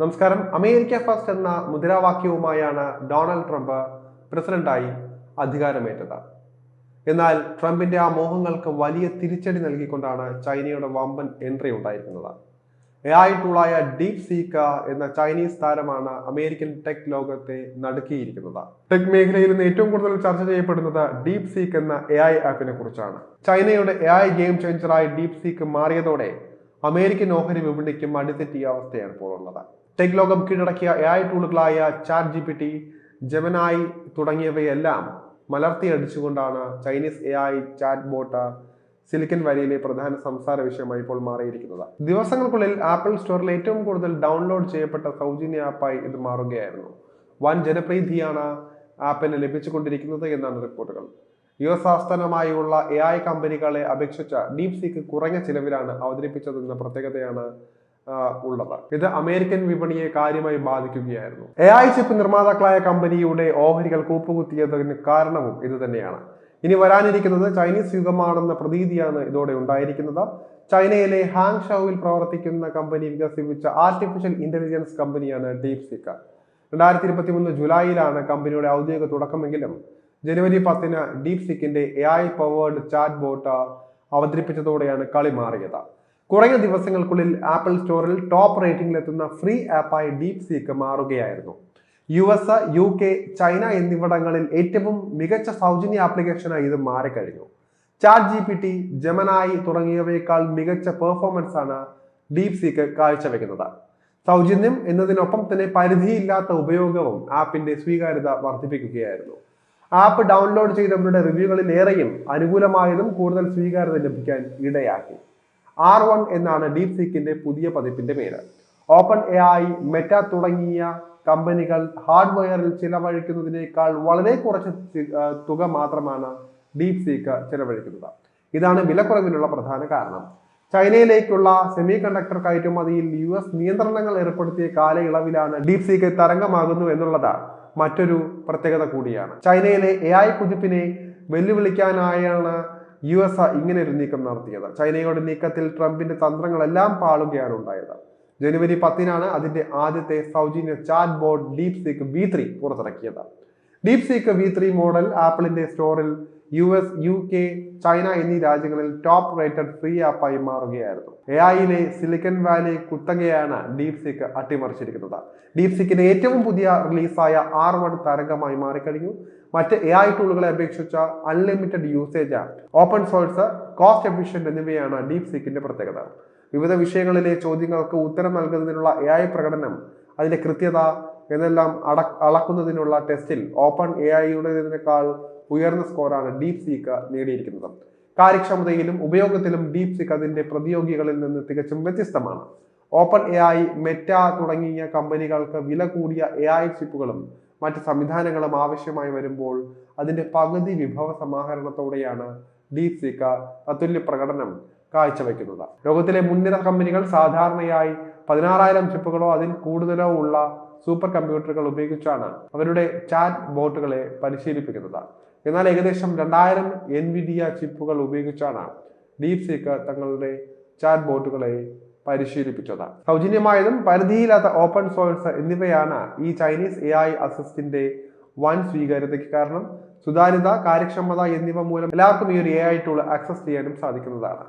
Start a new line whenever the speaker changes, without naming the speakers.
നമസ്കാരം. America first എന്ന മുദ്രാവാക്യവുമായാണ് Donald Trump പ്രസിഡന്റായി അധികാരമേറ്റത്. എന്നാൽ ട്രംപിന്റെ ആ മോഹങ്ങൾക്ക് വലിയ തിരിച്ചടി നൽകിക്കൊണ്ടാണ് ചൈനയുടെ വമ്പൻ എൻട്രി ഉണ്ടായിരിക്കുന്നത് എ ഐ ടൂളായ ഡീപ് സീക്ക എന്ന ചൈനീസ് താരമാണ് അമേരിക്കൻ ടെക് ലോകത്തെ നടുക്കിയിരിക്കുന്നത്. ടെക് മേഖലയിൽ നിന്ന് ഏറ്റവും കൂടുതൽ ചർച്ച ചെയ്യപ്പെടുന്നത് ഡീപ് സീക്ക് എന്ന എ ഐ ആപ്പിനെ കുറിച്ചാണ്. ചൈനയുടെ എ ഐ ഗെയിം ചേഞ്ചറായി ഡീപ് സീക്ക് മാറിയതോടെ അമേരിക്കൻ ഓഹരി വിപണിക്കും അടിത്തെറ്റിയ അവസ്ഥയാണ് ഇപ്പോൾ ഉള്ളത്. ടെക് ലോകം കീഴടക്കിയ A I ടൂളുകളായ chat G P T Gemini തുടങ്ങിയവയെല്ലാം മലർത്തിയടിച്ചുകൊണ്ടാണ് Chinese A I chat bot silicon വാലിയിലെ പ്രധാന സംസാര വിഷയമായി ഇപ്പോൾ മാറിയിരിക്കുന്നത്. ദിവസങ്ങൾക്കുള്ളിൽ ആപ്പിൾ സ്റ്റോറിൽ ഏറ്റവും കൂടുതൽ ഡൗൺലോഡ് ചെയ്യപ്പെട്ട സൗജന്യ ആപ്പായി ഇത് മാറുകയായിരുന്നു. വൻ ജനപ്രീതിയാണ് ആപ്പിന് ലഭിച്ചുകൊണ്ടിരിക്കുന്നത് എന്നാണ് റിപ്പോർട്ടുകൾ. യു എസ് ആസ്ഥാനമായുള്ള എ ഐ കമ്പനികളെ അപേക്ഷിച്ച് ഡീപ് സീക്ക് കുറഞ്ഞ ചിലവിലാണ് അവതരിപ്പിച്ചതെന്ന പ്രത്യേകതയാണ് ഉള്ളത്. ഇത് അമേരിക്കൻ വിപണിയെ കാര്യമായി ബാധിക്കുകയായിരുന്നു. എ ഐ ചിപ്പ് നിർമ്മാതാക്കളായ കമ്പനിയുടെ ഓഹരികൾ കൂപ്പുകുത്തിയതിന് കാരണവും ഇത് തന്നെയാണ് ഇനി വരാനിരിക്കുന്നത് ചൈനീസ് യുഗമാണെന്ന പ്രതീതിയാണ് ഇതോടെ ഉണ്ടായിരിക്കുന്നത്. ചൈനയിലെ ഹാങ് ഷൌവിൽ പ്രവർത്തിക്കുന്ന കമ്പനി വികസിപ്പിച്ച ആർട്ടിഫിഷ്യൽ ഇന്റലിജൻസ് കമ്പനിയാണ് ഡീപ് സിക്ക രണ്ടായിരത്തി ഇരുപത്തി മൂന്ന് ജൂലൈയിലാണ് കമ്പനിയുടെ ഔദ്യോഗിക തുടക്കമെങ്കിലും ജനുവരി പത്തിന് deep സിക്കിന്റെ A I powered chat bot അവതരിപ്പിച്ചതോടെയാണ് കളി മാറിയത്. കുറഞ്ഞ ദിവസങ്ങൾക്കുള്ളിൽ ആപ്പിൾ സ്റ്റോറിൽ ടോപ്പ് റേറ്റിംഗിലെത്തുന്ന ഫ്രീ ആപ്പായി ഡീപ് സീക്ക് മാറുകയായിരുന്നു. U S U K China എന്നിവിടങ്ങളിൽ ഏറ്റവും മികച്ച സൗജന്യ ആപ്ലിക്കേഷനായി ഇത് മാറിക്കഴിഞ്ഞു. Chat G P T Gemini തുടങ്ങിയവയേക്കാൾ മികച്ച പെർഫോമൻസ് ആണ് ഡീപ് സീക്ക് കാഴ്ചവെക്കുന്നത്. സൗജന്യം എന്നതിനൊപ്പം തന്നെ പരിധിയില്ലാത്ത ഉപയോഗവും ആപ്പിന്റെ സ്വീകാര്യത വർദ്ധിപ്പിക്കുകയായിരുന്നു. ആപ്പ് ഡൗൺലോഡ് ചെയ്തവരുടെ റിവ്യൂകളിൽ ഏറെയും അനുകൂലമായതും കൂടുതൽ സ്വീകാര്യത ലഭിക്കാൻ ഇടയാക്കി. ആർ വൺ എന്നാണ് ഡീപ് സീക്കിന്റെ പുതിയ പതിപ്പിന്റെ പേര്. ഓപ്പൺ എ ഐ മെറ്റ തുടങ്ങിയ കമ്പനികൾ ഹാർഡ്വെയറിൽ ചിലവഴിക്കുന്നതിനേക്കാൾ വളരെ കുറച്ച് തുക മാത്രമാണ് ഡീപ് സീക്ക് ചിലവഴിക്കുന്നത്. ഇതാണ് വിലക്കുറവിനുള്ള പ്രധാന കാരണം. ചൈനയിലേക്കുള്ള സെമി കണ്ടക്ടർ കയറ്റുമതിയിൽ യു എസ് നിയന്ത്രണങ്ങൾ ഏർപ്പെടുത്തിയ കാലയളവിലാണ് ഡീപ് സീക്ക് തരംഗമാകുന്നു എന്നുള്ളത് മറ്റൊരു പ്രത്യേകത കൂടിയാണ്. ചൈനയിലെ എ ഐ കുതിപ്പിനെ വെല്ലുവിളിക്കാനായാണ് യു എസ് ഇങ്ങനെ ഒരു നീക്കം നടത്തിയത്. ചൈനയുടെ നീക്കത്തിൽ ട്രംപിന്റെ തന്ത്രങ്ങളെല്ലാം പാളുകയാണ് ഉണ്ടായത്. ജനുവരി പത്തിനാണ് അതിന്റെ ആദ്യത്തെ സൗജന്യ chat board deep seek B three പുറത്തിറക്കിയത്. Deep seek V three model ആപ്പിളിന്റെ സ്റ്റോറിൽ U S U K China എന്നീ രാജ്യങ്ങളിൽ ടോപ്പ് റേറ്റഡ് ഫ്രീ ആപ്പായി മാറുകയായിരുന്നു. എ ഐയിലെ സിലിക്കൺ വാലി കുത്തകയാണ് ഡീപ് സീക്ക് അട്ടിമറിച്ചിരിക്കുന്നത്. ഡീപ് സിക്കിന്റെ ഏറ്റവും പുതിയ റിലീസായ ആർ വൺ തരംഗമായി മാറിക്കഴിഞ്ഞു. മറ്റ് എ ഐ ടൂളുകളെ അപേക്ഷിച്ച unlimited usage open source cost efficient എന്നിവയാണ് ഡീപ് സീക്കിന്റെ പ്രത്യേകത. വിവിധ വിഷയങ്ങളിലെ ചോദ്യങ്ങൾക്ക് ഉത്തരം നൽകുന്നതിനുള്ള എ പ്രകടനം അതിന്റെ കൃത്യത എന്നെല്ലാം അട അളക്കുന്നതിനുള്ള ടെസ്റ്റിൽ ഓപ്പൺ എ ഐയുടേതിനേക്കാൾ ഉയർന്ന സ്കോറാണ് ഡീപ് സീക്ക് നേടിയിരിക്കുന്നത്. കാര്യക്ഷമതയിലും ഉപയോഗത്തിലും ഡീപ് സീക്ക് അതിന്റെ പ്രതിയോഗികളിൽ നിന്ന് തികച്ചും വ്യത്യസ്തമാണ്. ഓപ്പൺ എ ഐ മെറ്റ തുടങ്ങിയ കമ്പനികൾക്ക് വില കൂടിയ എ ഐ ചിപ്പുകളും മറ്റ് സംവിധാനങ്ങളും ആവശ്യമായി വരുമ്പോൾ അതിന്റെ പകുതി വിഭവ സമാഹരണത്തോടെയാണ് ഡീപ് സീക്ക അതുല്യ പ്രകടനം കാഴ്ചവെക്കുന്നത്. ലോകത്തിലെ മുൻനിര കമ്പനികൾ സാധാരണയായി പതിനാറായിരം ചിപ്പുകളോ അതിൽ കൂടുതലോ ഉള്ള സൂപ്പർ കമ്പ്യൂട്ടറുകൾ ഉപയോഗിച്ചാണ് അവരുടെ ചാറ്റ് ബോട്ടുകളെ പരിശീലിപ്പിക്കുന്നത് എന്നാൽ ഏകദേശം രണ്ടായിരം എൻവിഡിയ ചിപ്പുകൾ ഉപയോഗിച്ചാണ് ഡീപ് സീക്ക് തങ്ങളുടെ ചാറ്റ് ബോട്ടുകളെ പരിശീലിപ്പിച്ചത്. സൗജന്യമായതും പരിധിയില്ലാത്ത ഓപ്പൺ സോഴ്സ് എന്നിവയാണ് ഈ ചൈനീസ് എ ഐ അസിസ്റ്റിന്റെ വൻ സ്വീകാര്യതയ്ക്ക് കാരണം. സുതാര്യത കാര്യക്ഷമത എന്നിവ മൂലം എല്ലാവർക്കും ഈ ഒരു എ ഐ ടൂൾ ആക്സസ് ചെയ്യാനും സാധിക്കുന്നതാണ്.